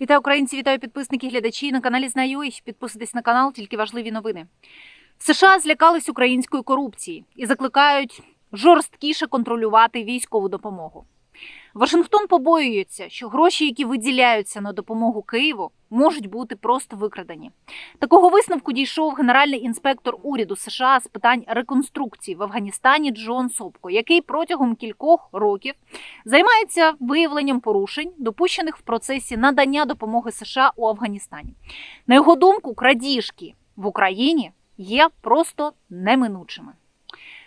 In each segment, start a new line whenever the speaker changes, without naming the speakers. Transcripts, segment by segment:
Вітаю українці, вітаю підписники, глядачі на каналі Знаю. Підписуйтесь на канал, тільки важливі новини. В США злякались української корупції і закликають жорсткіше контролювати військову допомогу. Вашингтон побоюється, що гроші, які виділяються на допомогу Києву, можуть бути просто викрадені. Такого висновку дійшов генеральний інспектор уряду США з питань реконструкції в Афганістані Джон Сопко, який протягом кількох років займається виявленням порушень, допущених в процесі надання допомоги США у Афганістані. На його думку, крадіжки в Україні є просто неминучими.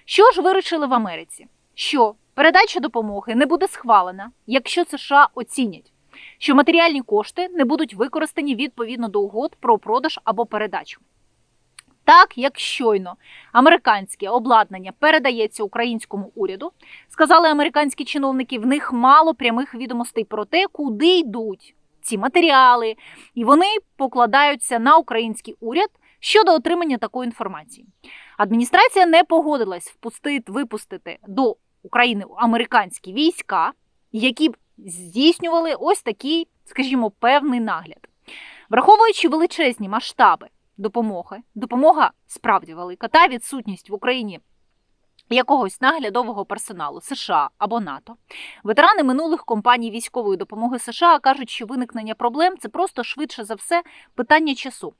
Що ж вирішили в Америці? Що передача допомоги не буде схвалена, якщо США оцінять, що матеріальні кошти не будуть використані відповідно до угод про продаж або передачу. Так, як щойно американське обладнання передається українському уряду, сказали американські чиновники, в них мало прямих відомостей про те, куди йдуть ці матеріали, і вони покладаються на український уряд щодо отримання такої інформації. Адміністрація не погодилась впустити випустити до України американські війська, які б здійснювали ось такий, скажімо, певний нагляд. Враховуючи величезні масштаби допомоги, допомога справді велика, та відсутність в Україні якогось наглядового персоналу США або НАТО, ветерани минулих компаній військової допомоги США кажуть, що виникнення проблем це просто швидше за все питання часу.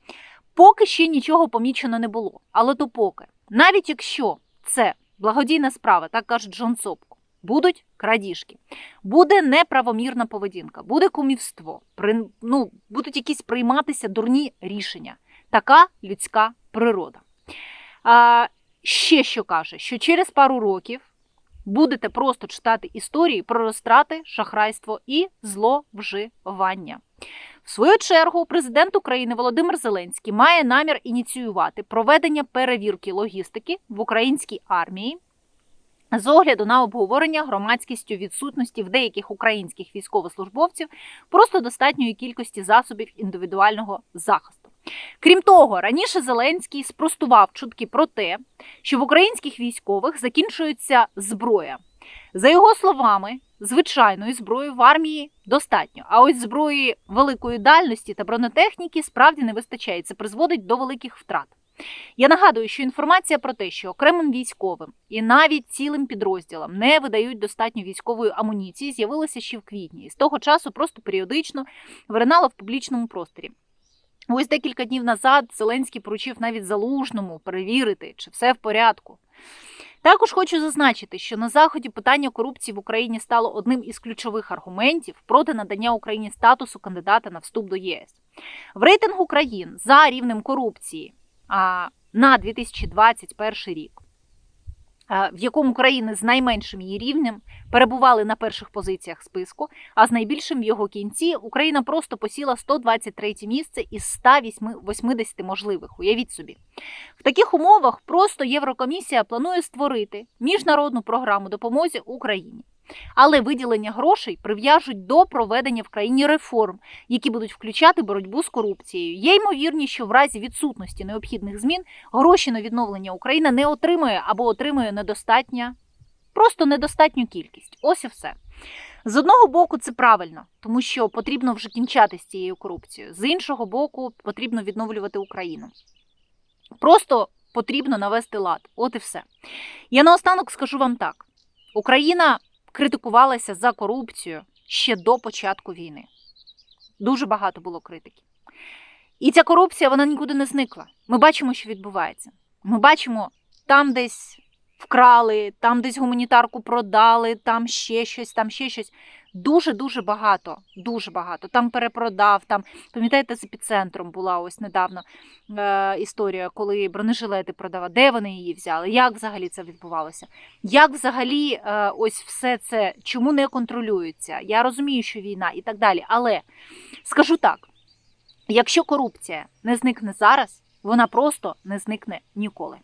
Поки ще нічого помічено не було, але то поки, навіть якщо це благодійна справа, так каже Джон Сопко, будуть крадіжки, буде неправомірна поведінка, буде кумівство, при, ну, будуть якісь прийматися дурні рішення. Така людська природа. А, ще що каже, що через пару років будете просто читати історії про розтрати, шахрайство і зловживання. В свою чергу, президент України Володимир Зеленський має намір ініціювати проведення перевірки логістики в українській армії з огляду на обговорення громадськістю відсутності в деяких українських військовослужбовців просто достатньої кількості засобів індивідуального захисту. Крім того, раніше Зеленський спростував чутки про те, що в українських військових закінчується зброя. За його словами, звичайної зброї в армії достатньо. А ось зброї великої дальності та бронетехніки справді не вистачає. Це призводить до великих втрат. Я нагадую, що інформація про те, що окремим військовим і навіть цілим підрозділам не видають достатньо військової амуніції, з'явилася ще в квітні, і з того часу просто періодично виринала в публічному просторі. Ось декілька днів назад Зеленський поручив навіть залужному перевірити, чи все в порядку. Також хочу зазначити, що на заході питання корупції в Україні стало одним із ключових аргументів проти надання Україні статусу кандидата на вступ до ЄС. В рейтингу країн за рівнем корупції а, на 2021 рік, в якому країни з найменшим її рівнем перебували на перших позиціях списку, а з найбільшим в його кінці Україна просто посіла 123 місце із 180 можливих. Уявіть собі. В таких умовах просто Єврокомісія планує створити міжнародну програму допомоги Україні. Але виділення грошей прив'яжуть до проведення в країні реформ, які будуть включати боротьбу з корупцією. Є ймовірність, що в разі відсутності необхідних змін гроші на відновлення Україна не отримує або отримує недостатня, просто недостатню кількість. Ось і все. З одного боку, це правильно, тому що потрібно вже кінчати з цією корупцією. З іншого боку, потрібно відновлювати Україну. Просто потрібно навести лад. От і все. Я наостанок скажу вам так: Україна критикувалася за корупцію ще до початку війни. Дуже багато було критики. І ця корупція вона нікуди не зникла. Ми бачимо, що відбувається. Ми бачимо, там десь вкрали, там десь гуманітарку продали, там ще щось, там ще щось. Дуже-дуже багато, дуже багато. Там перепродав, там, пам'ятаєте, з епіцентром була ось недавно е, історія, коли бронежилети продавали. Де вони її взяли? Як взагалі це відбувалося? Як взагалі е, ось все це чому не контролюється? Я розумію, що війна і так далі. Але скажу так: якщо корупція не зникне зараз, вона просто не зникне ніколи.